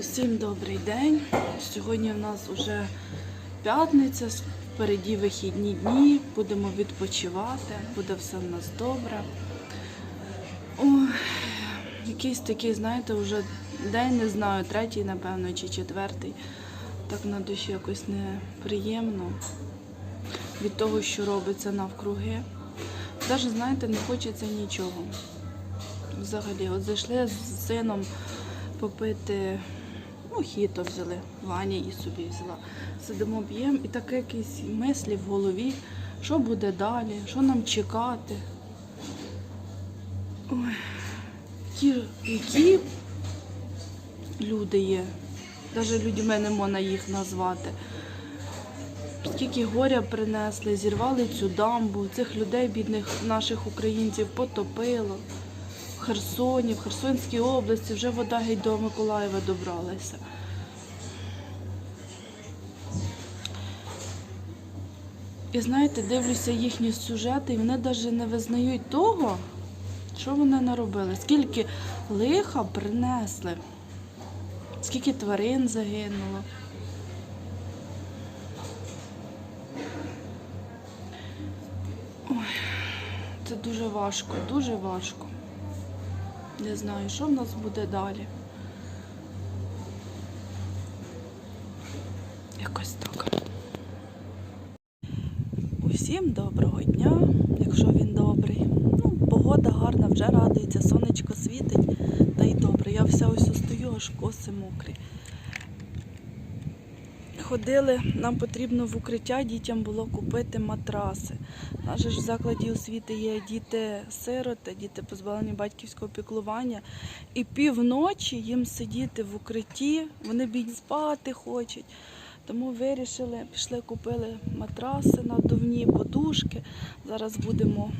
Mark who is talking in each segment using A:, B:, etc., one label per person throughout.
A: Усім добрий день. Сьогодні в нас вже п'ятниця, впереді вихідні дні. Будемо відпочивати, буде все в нас добре. Ой, якийсь такий, знаєте, вже день, не знаю, третій, напевно, чи четвертий. Так на душі якось неприємно від того, що робиться навкруги. Навіть, знаєте, не хочеться нічого. Взагалі, от зайшли з сином попити, ну, хіто взяли, Ваня і собі взяла. Сидимо, п'ємо, і таке якісь мислі в голові, що буде далі, що нам чекати. Ой, ті, які люди є, навіть людьми не можна їх назвати. Скільки горя принесли, зірвали цю дамбу, цих людей, бідних наших українців, потопило. Херсоні, в Херсонській області вже вода геть до Миколаєва добралася. І знаєте, дивлюся їхні сюжети, і вони навіть не визнають того, що вони наробили. Скільки лиха принесли, скільки тварин загинуло. Ой, це дуже важко, дуже важко. Не знаю, що в нас буде далі. Якось так. Усім доброго дня, якщо він добрий. Ну, погода гарна, вже радується, сонечко світить, та й добре. Я вся ось стою, аж коси мокрі. Ходили, нам потрібно в укриття дітям було купити матраси. У нас же ж в закладі освіти є діти-сироти, діти позбавлені батьківського піклування. І півночі їм сидіти в укритті, вони бідні спати хочуть. Тому вирішили, пішли, купили матраси надувні, подушки. Зараз будемо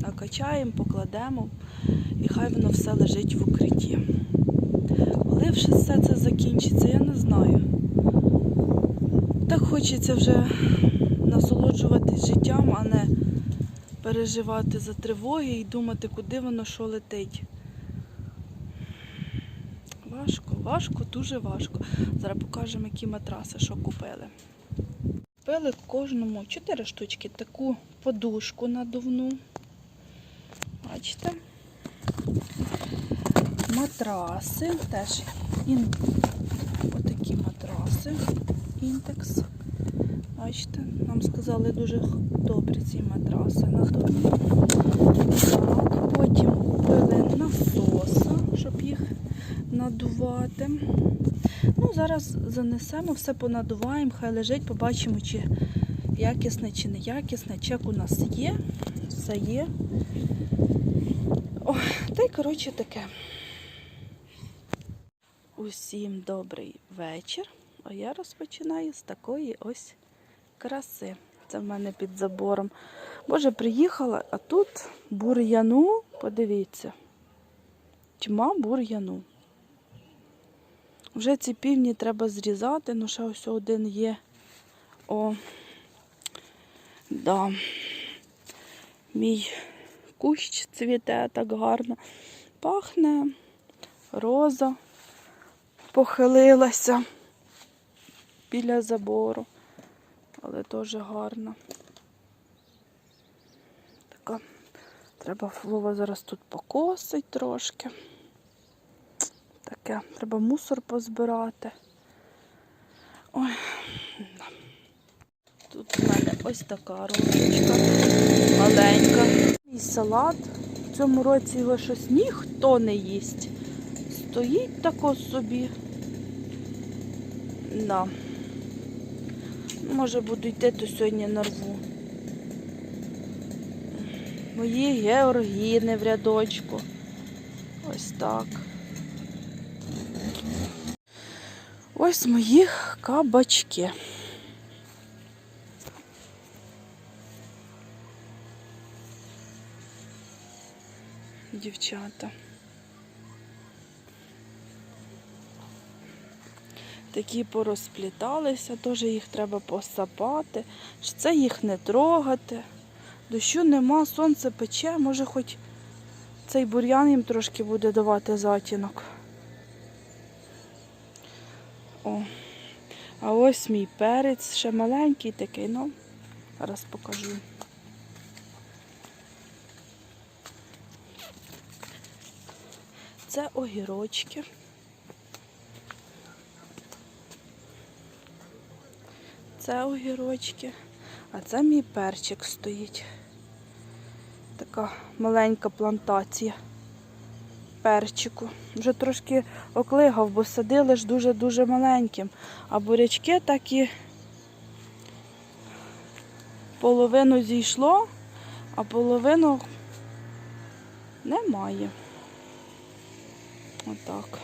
A: накачаємо, покладемо, і хай воно все лежить в укритті. Коли все це закінчиться, я не знаю. Так хочеться вже насолоджуватись життям, а не переживати за тривоги і думати, куди воно що летить. Важко, важко, дуже важко. Зараз покажемо, які матраси, що купили. Купили кожному 4 штучки таку подушку надувну. Бачите? Матраси, теж отакі матраси. Інтекс. Бачите, нам сказали дуже добрі ці матраси надувні. Так, потім купили насоса, щоб їх надувати. Ну, зараз занесемо, все понадуваємо, хай лежить, побачимо, чи якісне, чи не якісне. Чек у нас є, все є. Ой, та й коротше таке. Усім добрий вечір. А я розпочинаю з такої ось краси. Це в мене під забором. Боже, приїхала, а тут бур'яну, подивіться. Тьма бур'яну. Вже ці півні треба зрізати, ну ще ось один є. О, да. Мій кущ цвіте так гарно. Пахне роза похилилася біля забору, але теж гарна. Така. Треба Вова зараз тут покосить трошки. Таке, треба мусор позбирати. Ой. Тут у мене ось така ручка маленька. І салат. В цьому році його щось ніхто не їсть. Стоїть тако собі. Да. Може буду йти, то сьогодні нарву. Мої георгіни в рядочку. Ось так. Ось мої кабачки. Дівчата. Такі порозпліталися, теж їх треба посапати. Це їх не трогати. Дощу нема, сонце пече, може хоч цей бур'ян їм трошки буде давати затінок. О. А ось мій перець, ще маленький такий, ну, зараз покажу. Це огірочки. Це огірочки, а це мій перчик стоїть. Така маленька плантація перчику. Вже трошки оклигав, бо садили ж дуже-дуже маленьким. А бурячки так і половину зійшло, а половину немає. Отак.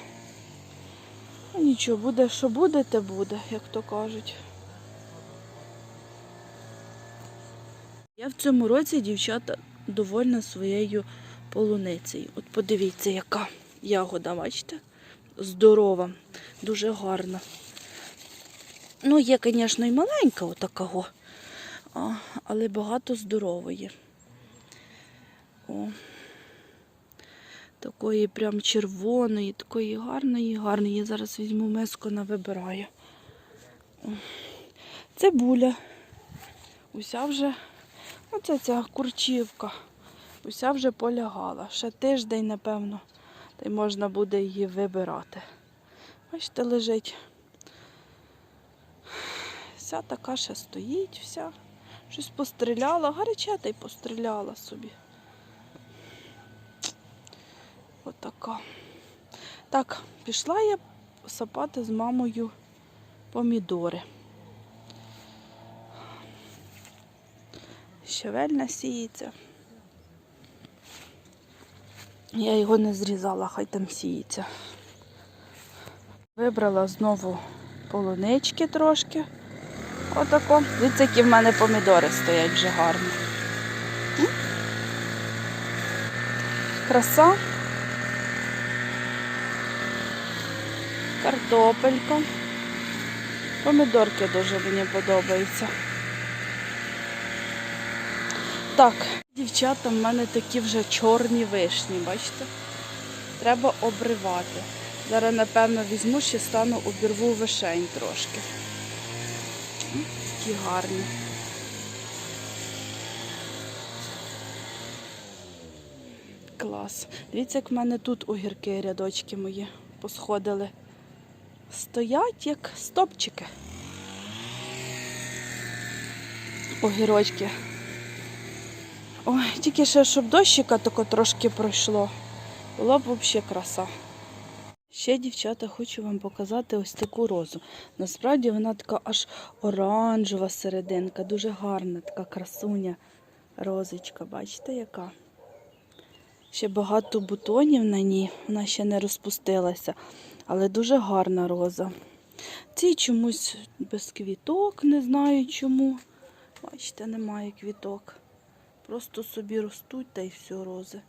A: Ну, нічого, буде, що буде, те буде, як то кажуть. Я в цьому році, дівчата, довольна своєю полуницею. От подивіться, яка ягода, бачите? Здорова, дуже гарна. Ну, є, звісно, і маленька отакого, але багато здорової. О, такої прям червоної, такої гарної, гарної. Я зараз візьму миску навибираю. О, Цибуля. Уся вже, оце ця курчівка. Уся вже полягала. Ще тиждень, напевно, та й можна буде її вибирати. Бачите, лежить. Вся така ще стоїть, вся. Щось постріляла, гаряча та й постріляла собі. Отака. Так, пішла я сапати з мамою помідори. Щавель сіється. Я його не зрізала, хай там сіється. Вибрала знову полунички трошки. Отако. Дивіться, які в мене помідори стоять вже гарні. Краса. Картопелька. Помідорки дуже мені подобаються. Так, дівчата, в мене такі вже чорні вишні, бачите? Треба обривати. Зараз, напевно, візьму, ще стану обірву вишень трошки. Такі гарні. Клас. Дивіться, як в мене тут огірки рядочки мої посходили. Стоять як стопчики. Огірочки. Ой, тільки ще, щоб дощика тако трошки пройшло. Була б взагалі краса. Ще, дівчата, хочу вам показати ось таку розу. Насправді вона така аж оранжева серединка, дуже гарна, така красуня розочка. Бачите, яка? Ще багато бутонів на ній, вона ще не розпустилася, але дуже гарна роза. Ці чомусь без квіток, не знаю чому. Бачите, немає квіток. Просто собі ростуть та й все рози.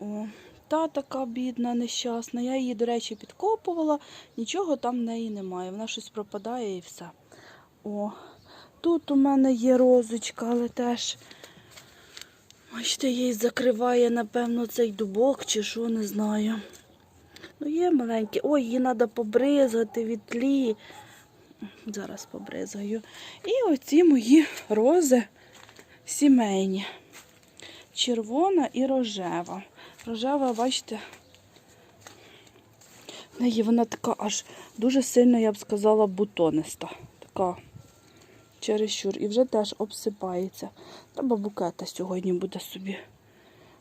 A: О, та така бідна, нещасна. Я її, до речі, підкопувала, нічого там в неї немає. Вона щось пропадає і все. О, тут у мене є розочка, але теж. Бачите, їй закриває, напевно, цей дубок чи що, не знаю. Ну, є маленькі. Ой, її треба побризати від тлі. Зараз побризаю. І оці мої рози сімейні. Червона і рожева. Рожева, бачите, неї вона така аж дуже сильно, я б сказала, бутониста. Така чересчур. І вже теж обсипається. Треба букета сьогодні буде собі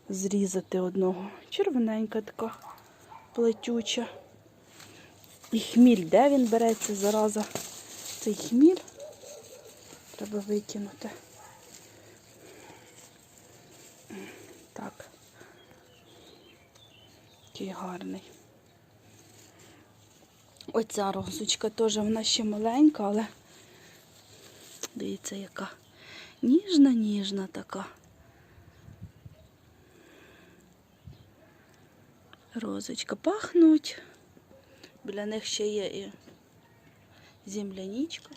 A: зрізати одного. Червоненька така плетюча. І хміль, де він береться зараза? Цей хміль треба викинути. Так. Який гарний. Оця розочка теж вона ще маленька, але дивіться, яка ніжна, ніжна така. Розочка пахнуть. Біля них ще є і земляничка.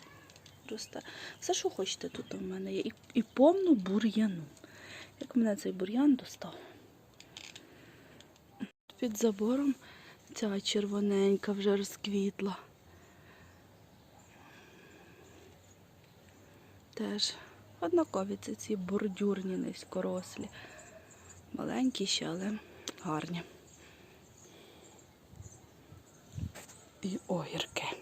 A: Росте. Все, що хочете, тут у мене є. І, і повну бур'яну. Як мене цей бур'ян достав. Під забором ця червоненька вже розквітла. Теж однакові це ці бордюрні низькорослі. Маленькі ще, але гарні. І огірки.